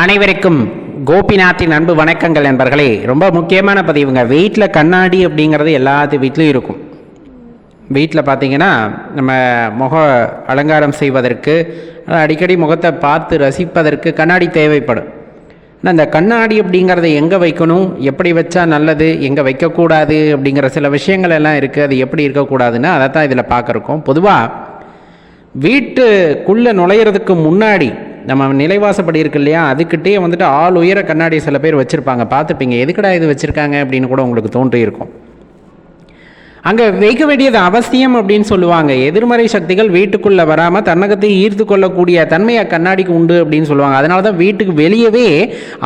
அனைவருக்கும் கோபிநாத்தின் அன்பு வணக்கங்கள் நண்பர்களே. ரொம்ப முக்கியமான பதிவுங்க. வீட்டில் கண்ணாடி அப்படிங்கிறது எல்லாத்து வீட்லேயும் இருக்கும். வீட்டில் பார்த்தீங்கன்னா நம்ம முக அலங்காரம் செய்வதற்கு அடிக்கடி முகத்தை பார்த்து ரசிப்பதற்கு கண்ணாடி தேவைப்படும். ஆனால் இந்த கண்ணாடி அப்படிங்கிறத எங்கே வைக்கணும்? எப்படி வச்சா நல்லது? எங்கே வைக்கக்கூடாது? அப்படிங்கிற சில விஷயங்கள் எல்லாம் இருக்குது அது எப்படி இருக்கக்கூடாதுன்னு அதை தான் இதில் பார்க்குறோம். பொதுவாக வீட்டுக்குள்ளே நுழையிறதுக்கு முன்னாடி நம்ம நிலைவாசப்படி இருக்கு இல்லையா? அதுக்கிட்டே வந்துட்டு ஆள் உயர கண்ணாடி சில பேர் வச்சுருப்பாங்க. பார்த்துப்பீங்க. எதுக்கடா இது வச்சுருக்காங்க அப்படின்னு கூட உங்களுக்கு தோன்றியிருக்கும் அங்கே வைக்க வேண்டியது அவசியம் அப்படின்னு சொல்லுவாங்க. எதிர்மறை சக்திகள் வீட்டுக்குள்ளே வராமல் தன்னகத்தை ஈர்த்து கொள்ளக்கூடிய தன்மையை கண்ணாடிக்கு உண்டு அப்படின்னு சொல்லுவாங்க. அதனால தான் வீட்டுக்கு வெளியவே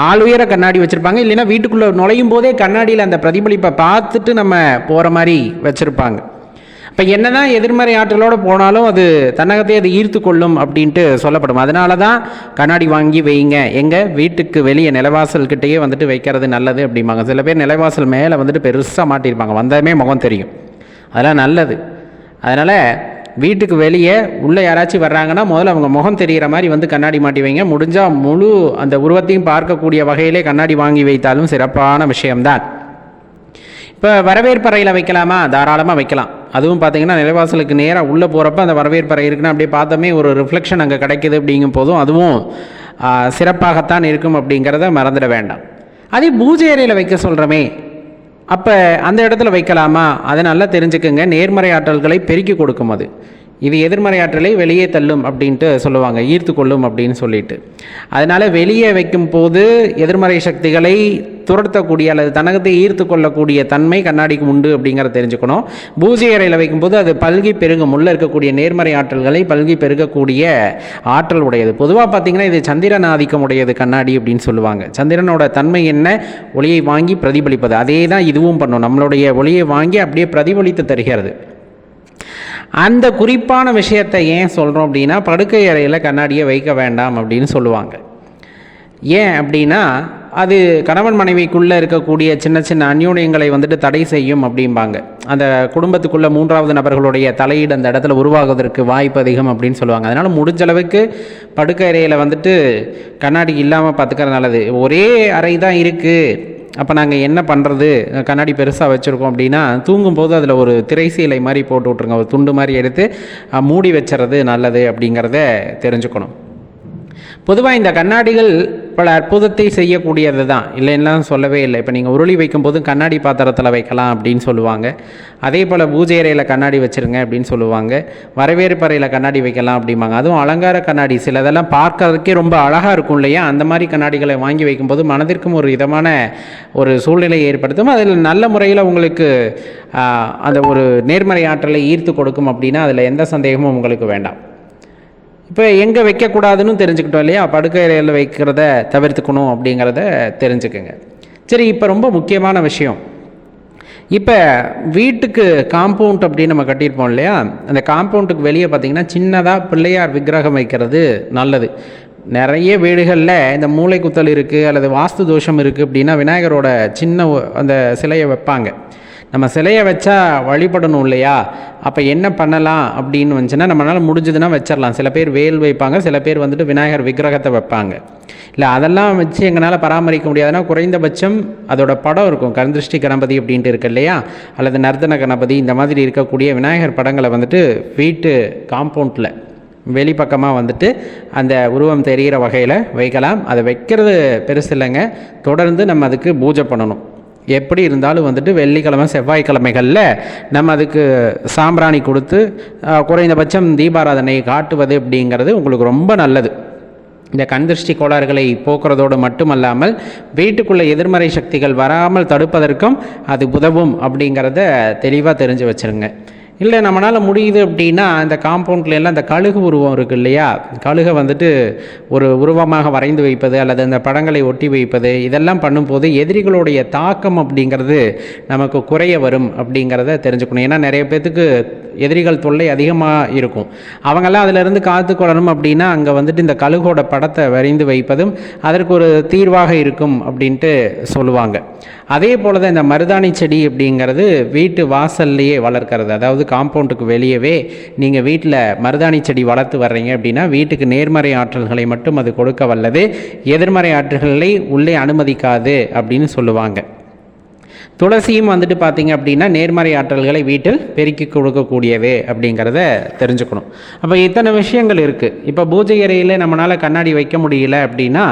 ஆள் உயர கண்ணாடி வச்சுருப்பாங்க. இல்லைன்னா வீட்டுக்குள்ளே நுழையும் போதே கண்ணாடியில் அந்த பிரதிபலிப்பை பார்த்துட்டு நம்ம போகிற மாதிரி வச்சுருப்பாங்க. இப்போ என்னதான் எதிர்மறை ஆற்றலோடு போனாலும் அது தன்னகத்தை அது ஈர்த்து கொள்ளும் அப்படின்ட்டு சொல்லப்படும். அதனால தான் கண்ணாடி வாங்கி வைங்க. எங்கள் வீட்டுக்கு வெளியே நிலவாசல் கிட்டேயே வந்துட்டு வைக்கிறது நல்லது அப்படிம்பாங்க. சில பேர் நிலவாசல் மேலே வந்துட்டு பெருசாக மாட்டியிருப்பாங்க. வந்ததுமே முகம் தெரியும். அதெல்லாம் நல்லது. அதனால் வீட்டுக்கு வெளியே உள்ளே யாராச்சும் வர்றாங்கன்னா முதல்ல அவங்க முகம் தெரிகிற மாதிரி வந்து கண்ணாடி மாட்டி வைங்க. முடிஞ்சால் முழு அந்த உருவத்தையும் பார்க்கக்கூடிய வகையிலே கண்ணாடி வாங்கி வைத்தாலும் சிறப்பான விஷயம்தான். இப்போ வரவேற்பறையில் வைக்கலாமா? தாராளமாக வைக்கலாம். அதுவும் பார்த்தீங்கன்னா நிலைவாசலுக்கு நேராக உள்ளே போகிறப்ப அந்த வரவேற்பறை இருக்குன்னு அப்படியே பார்த்தோமே ஒரு ரிஃப்ளெக்ஷன் அங்கே கிடைக்குது அப்படிங்கும் போதும் அதுவும் சிறப்பாகத்தான் இருக்கும் அப்படிங்கிறத மறந்துட வேண்டாம். அதே பூஜை அறையில் வைக்க சொல்கிறோமே அப்போ அந்த இடத்துல வைக்கலாமா? அதை நல்லா தெரிஞ்சுக்குங்க. நேர்மறை ஆற்றல்களை பெருக்கி கொடுக்கும் அது. இது எதிர்மறை ஆற்றலை வெளியே தள்ளும் அப்படின்ட்டு சொல்லுவாங்க. ஈர்த்து கொள்ளும் அப்படின்னு சொல்லிட்டு. அதனால் வெளியே வைக்கும் போது எதிர்மறை சக்திகளை துரத்தக்கூடிய அல்லது தனகத்தை ஈர்த்து கொள்ளக்கூடிய தன்மை கண்ணாடிக்கு உண்டு அப்படிங்கிறத தெரிஞ்சுக்கணும். பூஜை அறையில் வைக்கும்போது அது பல்கி பெருகும். உள்ளே இருக்கக்கூடிய நேர்மறை ஆற்றல்களை பல்கி பெருகக்கூடிய ஆற்றல் உடையது. பொதுவாக பார்த்தீங்கன்னா இது சந்திரன் ஆதிக்கம் உடையது கண்ணாடி அப்படின்னு சொல்லுவாங்க. சந்திரனோட தன்மை என்ன? ஒளியை வாங்கி பிரதிபலிப்பது. அதே தான் இதுவும் பண்ணும். நம்மளுடைய ஒளியை வாங்கி அப்படியே பிரதிபலித்து தருகிறது. அந்த குறிப்பான விஷயத்தை ஏன் சொல்கிறோம் அப்படின்னா படுக்கை அறையில் கண்ணாடியை வைக்க வேண்டாம் அப்படின்னு சொல்லுவாங்க. ஏன் அப்படின்னா அது கணவன் மனைவிக்குள்ளே இருக்கக்கூடிய சின்ன சின்ன அந்யோன்யங்களை வந்துட்டு தடை செய்யும் அப்படிம்பாங்க. அந்த குடும்பத்துக்குள்ள மூன்றாவது நபர்களுடைய தலையீடு அந்த இடத்துல உருவாகுவதற்கு வாய்ப்பு அதிகம் அப்படின்னு சொல்லுவாங்க. அதனால் முடிஞ்ச அளவுக்கு படுக்கை அறையில் வந்துட்டு கண்ணாடி இல்லாமல் பார்த்துக்கிறது நல்லது. ஒரே அறை தான் இருக்குது அப்போ நாங்கள் என்ன பண்ணுறது கண்ணாடி பெருசாக வச்சுருக்கோம் அப்படின்னா தூங்கும்போது அதில் ஒரு திரைசீலை மாதிரி போட்டு விட்ருங்க ஒரு துண்டு மாதிரி எடுத்து மூடி வச்சுறது நல்லது அப்படிங்கிறத தெரிஞ்சுக்கணும். பொதுவாக இந்த கண்ணாடிகள் பல அற்புதத்தை செய்யக்கூடியது தான். இல்லைன்னா சொல்லவே இல்லை. இப்போ நீங்கள் உருளி வைக்கும்போது கண்ணாடி பாத்திரத்தில் வைக்கலாம் அப்படின்னு சொல்லுவாங்க. அதே போல் பூஜை அறையில் கண்ணாடி வச்சுருங்க அப்படின்னு சொல்லுவாங்க. வரவேற்பறையில் கண்ணாடி வைக்கலாம் அப்படிம்பாங்க. அதுவும் அலங்கார கண்ணாடி சிலதெல்லாம் பார்க்கறதுக்கே ரொம்ப அழகாக இருக்கும் இல்லையா? அந்த மாதிரி கண்ணாடிகளை வாங்கி வைக்கும்போது மனதிற்கும் ஒரு விதமான ஒரு சூழ்நிலையை ஏற்படுத்தும். அதில் நல்ல முறையில் உங்களுக்கு அந்த ஒரு நேர்மறை ஆற்றலை ஈர்த்து கொடுக்கும் அப்படின்னா அதில் எந்த சந்தேகமும் உங்களுக்கு வேண்டாம். இப்போ எங்கே வைக்கக்கூடாதுன்னு தெரிஞ்சுக்கிட்டோம் இல்லையா? படுக்கை வைக்கிறத தவிர்த்துக்கணும் அப்படிங்கிறத தெரிஞ்சுக்குங்க. சரி இப்போ ரொம்ப முக்கியமான விஷயம். இப்போ வீட்டுக்கு காம்பவுண்ட் அப்படின்னு நம்ம கட்டியிருப்போம் இல்லையா? அந்த காம்பவுண்டுக்கு வெளியே பார்த்தீங்கன்னா சின்னதாக பிள்ளையார் விக்கிரகம் வைக்கிறது நல்லது. நிறைய வீடுகளில் இந்த மூளை குத்தல் இருக்குது அல்லது வாஸ்து தோஷம் இருக்குது அப்படின்னா விநாயகரோட சின்ன அந்த சிலையை வைப்பாங்க. நம்ம சிலையை வச்சா வழிபடணும் இல்லையா? அப்போ என்ன பண்ணலாம் அப்படின்னு வந்துச்சுன்னா நம்மளால் முடிஞ்சதுன்னா வச்சிடலாம். சில பேர் வேல் வைப்பாங்க சில பேர் வந்துட்டு விநாயகர் விக்கிரகத்தை வைப்பாங்க. இல்லை அதெல்லாம் வச்சு எங்களால் பராமரிக்க முடியாதுன்னா குறைந்தபட்சம் அதோட படம் இருக்கும். கருந்திருஷ்டி கணபதி அப்படின்ட்டு இருக்கு இல்லையா? அல்லது நர்த்தன கணபதி இந்த மாதிரி இருக்கக்கூடிய விநாயகர் படங்களை வந்துட்டு வீட்டு காம்பவுண்டில் வெளிப்பக்கமாக வந்துட்டு அந்த உருவம் தெரிகிற வகையில் வைக்கலாம். அதை வைக்கிறது பெருசு இல்லைங்க. தொடர்ந்து நம்ம அதுக்கு பூஜை பண்ணணும். எப்படி இருந்தாலும் வந்துட்டு வெள்ளிக்கிழமை செவ்வாய்க்கிழமைகளில் நம்ம அதுக்கு சாம்பிராணி கொடுத்து குறைந்தபட்சம் தீபாராதனை காட்டுவது அப்படிங்கிறது உங்களுக்கு ரொம்ப நல்லது. இந்த கண்திருஷ்டி கோளாறுகளை போக்குறதோடு மட்டுமல்லாமல் வீட்டுக்குள்ளே எதிர்மறை சக்திகள் வராமல் தடுப்பதற்கும் அது உதவும் அப்படிங்கிறத தெளிவாக தெரிஞ்சு வச்சிருங்க. இல்லை நம்மளால் முடியுது அப்படின்னா இந்த காம்பவுண்ட்ல எல்லாம் இந்த கழுகு உருவம் இருக்குது இல்லையா? கழுகை வந்துட்டு ஒரு உருவமாக வரைந்து வைப்பது அல்லது அந்த படங்களை ஒட்டி வைப்பது இதெல்லாம் பண்ணும்போது எதிரிகளுடைய தாக்கம் அப்படிங்கிறது நமக்கு குறைய வரும் அப்படிங்கிறத தெரிஞ்சுக்கணும். ஏன்னா நிறைய பேர்த்துக்கு எதிரிகள் தொல்லை அதிகமாக இருக்கும். அவங்கெல்லாம் அதிலிருந்து காத்துக்கொள்ளணும் அப்படின்னா அங்கே வந்துட்டு இந்த கழுகோட படத்தை வரைந்து வைப்பதும் அதற்கு ஒரு தீர்வாக இருக்கும் அப்படின்ட்டு சொல்லுவாங்க. அதே போல் தான் இந்த மருதாணி செடி அப்படிங்கிறது வீட்டு வாசல்லையே வளர்க்கறது. அதாவது காம்பவுண்டுக்கு வெளியவே நீங்கள் வீட்டில் மருதாணி செடி வளர்த்து வர்றீங்க அப்படின்னா வீட்டுக்கு நேர்மறை ஆற்றல்களை மட்டும் அது கொடுக்க வல்லது. எதிர்மறை ஆற்றல்களை உள்ளே அனுமதிக்காது அப்படின்னு சொல்லுவாங்க. துளசியும் வந்துட்டு பார்த்தீங்க அப்படின்னா நேர்மறை ஆற்றல்களை வீட்டில் பெருக்கி கொடுக்கக்கூடியது அப்படிங்கிறத தெரிஞ்சுக்கணும். அப்போ இத்தனை விஷயங்கள் இருக்குது இப்போ பூஜை அறையில் நம்மளால் கண்ணாடி வைக்க முடியல அப்படின்னா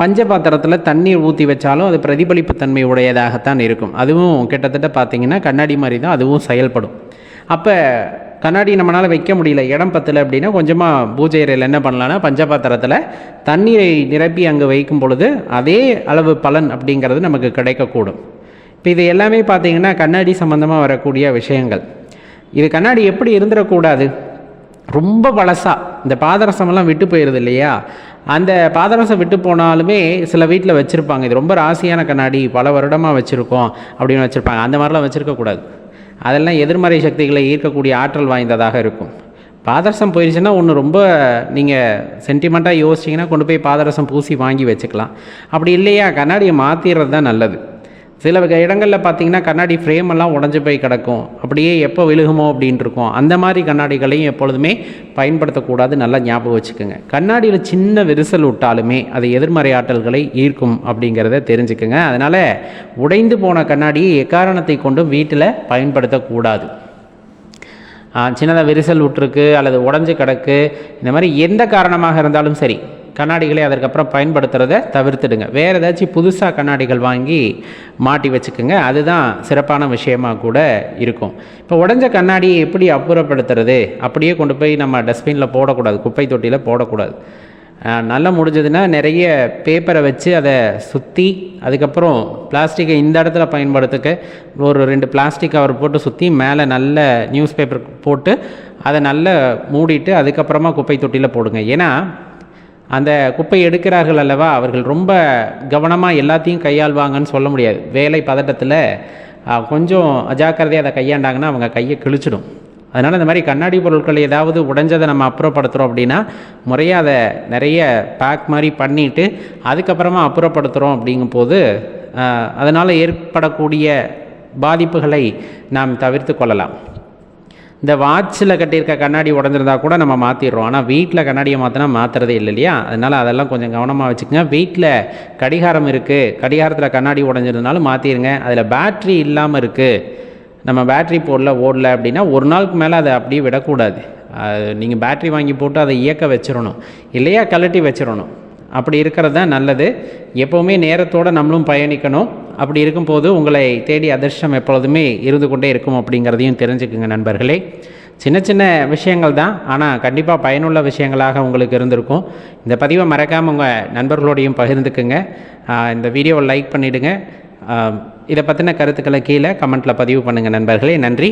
பஞ்ச பாத்திரத்தில் தண்ணீர் ஊற்றி வச்சாலும் அது பிரதிபலிப்பு தன்மை உடையதாகத்தான் இருக்கும். அதுவும் கிட்டத்தட்ட பார்த்தீங்கன்னா கண்ணாடி மாதிரி தான் அதுவும் செயல்படும். அப்போ கண்ணாடி நம்மளால் வைக்க முடியல இடம் பத்தல அப்படின்னா கொஞ்சமாக பூஜை அறையில் என்ன பண்ணலான்னா பஞ்சபாத்திரத்தில் தண்ணீரை நிரப்பி அங்கே வைக்கும் பொழுது அதே அளவு பலன் அப்படிங்கிறது நமக்கு கிடைக்கக்கூடும். இப்போ இது எல்லாமே பார்த்தீங்கன்னா கண்ணாடி சம்மந்தமாக வரக்கூடிய விஷயங்கள். இது கண்ணாடி எப்படி இருந்துடக்கூடாது ரொம்ப பழசாக இந்த பாதரசமெல்லாம் விட்டு போயிடுது இல்லையா? அந்த பாதரசம் விட்டு போனாலுமே சில வீட்டில் வச்சுருப்பாங்க. இது ரொம்ப ராசியான கண்ணாடி. பல வருடமாக வச்சுருக்கோம் அப்படின்னு வச்சுருப்பாங்க. அந்த மாதிரிலாம் வச்சுருக்கக்கூடாது அதெல்லாம் எதிர்மறை சக்திகளை ஈர்க்கக்கூடிய ஆற்றல் வாய்ந்ததாக இருக்கும். பாதரசம் போயிடுச்சுன்னா ஒன்று ரொம்ப நீங்கள் சென்டிமெண்ட்டாக யோசிச்சிங்கன்னா கொண்டு போய் பாதரசம் பூசி வாங்கி வச்சுக்கலாம். அப்படி இல்லையா? கண்ணாடியை மாற்றிடுறது தான் நல்லது. சில இடங்களில் பார்த்தீங்கன்னா கண்ணாடி ஃப்ரேம் எல்லாம் உடஞ்சி போய் கிடக்கும். அப்படியே எப்போ விழுகுமோ அப்படின்ட்டு இருக்கும். அந்த மாதிரி கண்ணாடிகளையும் எப்பொழுதுமே பயன்படுத்தக்கூடாது. நல்லா ஞாபகம் வச்சுக்கோங்க. கண்ணாடியில் சின்ன விரிசல் விட்டாலுமே அது எதிர்மறை ஆற்றல்களை ஈர்க்கும் அப்படிங்கிறத தெரிஞ்சுக்குங்க. அதனால் உடைந்து போன கண்ணாடியை எக்காரணத்தை கொண்டும் வீட்டில் பயன்படுத்தக்கூடாது. சின்னதாக விரிசல் விட்டுருக்கு அல்லது உடஞ்சி கிடக்கு. இந்த மாதிரி எந்த காரணமாக இருந்தாலும் சரி கண்ணாடிகளை அதற்கப்புறம் பயன்படுத்துகிறத தவிர்த்துடுங்க. வேறு ஏதாச்சும் புதுசாக கண்ணாடிகள் வாங்கி மாட்டி வச்சுக்கோங்க. அதுதான் சிறப்பான விஷயமாக கூட இருக்கும். இப்போ உடஞ்ச கண்ணாடியை எப்படி அப்புறப்படுத்துறது? அப்படியே கொண்டு போய் நம்ம டஸ்ட்பினில் போடக்கூடாது. குப்பை தொட்டியில் போடக்கூடாது. நல்லா முடிஞ்சதுன்னா நிறைய பேப்பரை வச்சு அதை சுற்றி அதுக்கப்புறம் பிளாஸ்டிக்கை இந்த இடத்துல பயன்படுத்துக்க ஒரு ரெண்டு பிளாஸ்டிக் கவர் போட்டு சுற்றி மேலே நல்ல நியூஸ் பேப்பர் போட்டு அதை நல்லா மூடிட்டு அதுக்கப்புறமா குப்பை தொட்டியில் போடுங்க. ஏன்னா அந்த குப்பை எடுக்கிறார்கள் அல்லவா? அவர்கள் ரொம்ப கவனமாக எல்லாத்தையும் கையாள்வாங்கன்னு சொல்ல முடியாது. வேலை பதட்டத்தில் கொஞ்சம் அஜாக்கிரதையாக அதை கையாண்டாங்கன்னா அவங்க கையை கிழிச்சிடும். அதனால் இந்த மாதிரி கண்ணாடி பொருட்கள் ஏதாவது உடைஞ்சதை நம்ம அப்புறப்படுத்துகிறோம் அப்படின்னா முறையாக அதை நிறைய பேக் மாதிரி பண்ணிவிட்டு அதுக்கப்புறமா அப்புறப்படுத்துகிறோம் அப்படிங்கும்போது அதனால் ஏற்படக்கூடிய பாதிப்புகளை நாம் தவிர்த்து கொள்ளலாம். இந்த வாட்சில் கட்டியிருக்க கண்ணாடி உடஞ்சிருந்தா கூட நம்ம மாற்றிடுறோம் ஆனால் வீட்டில் கண்ணாடியை மாற்றினா மாற்றுறதே இல்லை இல்லையா? அதனால் அதெல்லாம் கொஞ்சம் கவனமாக வச்சுக்கோங்க. வீட்டில் கடிகாரம் இருக்குது கடிகாரத்தில் கண்ணாடி உடஞ்சிருந்தாலும் மாற்றிடுங்க அதில் பேட்ரி இல்லாமல் இருக்குது நம்ம பேட்ரி போடல ஓடல அப்படின்னா ஒரு நாளுக்கு மேலே அதை அப்படியே விடக்கூடாது. நீங்கள் பேட்ரி வாங்கி போட்டு அதை இயக்க வச்சிடணும். இல்லையா? கழட்டி வச்சிடணும். அப்படி இருக்கிறது தான் நல்லது. எப்போவுமே நேரத்தோடு நம்மளும் பயணிக்கணும். அப்படி இருக்கும்போது உங்களை தேடி அதிர்ஷ்டம் எப்பொழுதுமே இருந்து கொண்டே இருக்கும் அப்படிங்கிறதையும் தெரிஞ்சுக்குங்க நண்பர்களே. சின்ன சின்ன விஷயங்கள் தான். ஆனால் கண்டிப்பாக பயனுள்ள விஷயங்களாக உங்களுக்கு இருந்திருக்கும். இந்த பதிவை மறக்காமல் உங்கள் நண்பர்களோடையும் பகிர்ந்துக்குங்க. இந்த வீடியோவை லைக் பண்ணிவிடுங்க இதை பற்றின கருத்துக்களை கீழே கமெண்ட்டில் பதிவு பண்ணுங்கள் நண்பர்களே. நன்றி.